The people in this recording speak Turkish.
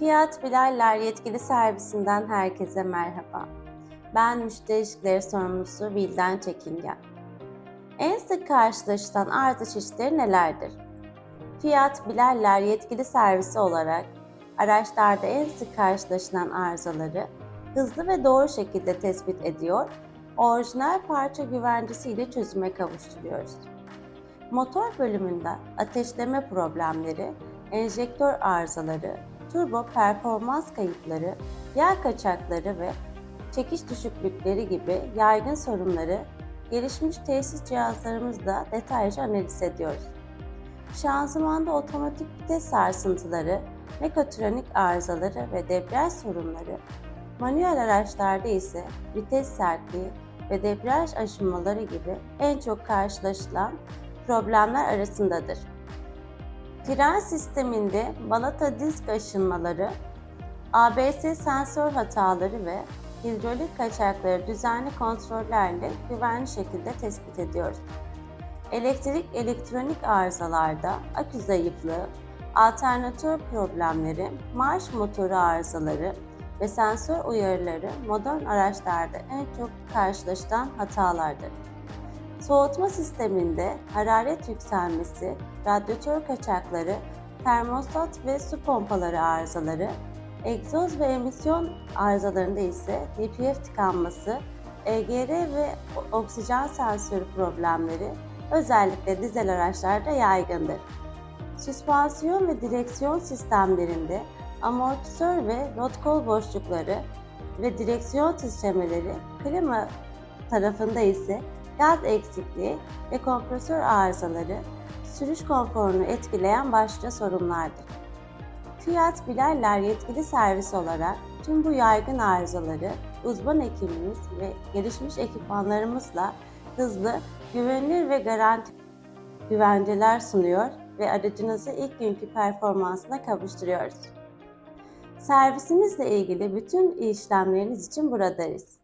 Fiyat Bilaller yetkili servisinden herkese merhaba. Ben müşteri ilişkileri sorumlusu Vildan Çekingen. En sık karşılaşılan arıza çeşitleri nelerdir? Fiyat Bilaller yetkili servisi olarak araçlarda en sık karşılaşılan arızaları hızlı ve doğru şekilde tespit ediyor, orijinal parça güvencesiyle çözüme kavuşturuyoruz. Motor bölümünde ateşleme problemleri, enjektör arızaları, turbo performans kayıpları, yağ kaçakları ve çekiş düşüklükleri gibi yaygın sorunları gelişmiş tesis cihazlarımızla detaylıca analiz ediyoruz. Şanzımanda otomatik vites sarsıntıları, mekatronik arızaları ve debriyaj sorunları, manuel araçlarda ise vites sertliği ve debriyaj aşınmaları gibi en çok karşılaşılan problemler arasındadır. Fren sisteminde balata disk aşınmaları, ABS sensör hataları ve hidrolik kaçakları düzenli kontrollerle güvenli şekilde tespit ediyoruz. Elektrik elektronik arızalarda akü zayıflığı, alternatör problemleri, marş motoru arızaları ve sensör uyarıları modern araçlarda en çok karşılaşılan hatalardır. Soğutma sisteminde hararet yükselmesi, radyatör kaçakları, termostat ve su pompaları arızaları, egzoz ve emisyon arızalarında ise DPF tıkanması, EGR ve oksijen sensörü problemleri özellikle dizel araçlarda yaygındır. Süspansiyon ve direksiyon sistemlerinde amortisör ve rot kol boşlukları ve direksiyon titremeleri, klima tarafında ise gaz eksikliği ve kompresör arızaları sürüş konforunu etkileyen başlıca sorunlardır. Fiat Bilaller yetkili servis olarak tüm bu yaygın arızaları uzman ekibimiz ve gelişmiş ekipmanlarımızla hızlı, güvenilir ve garanti güvenceler sunuyor ve aracınızı ilk günkü performansına kavuşturuyoruz. Servisimizle ilgili bütün işlemleriniz için buradayız.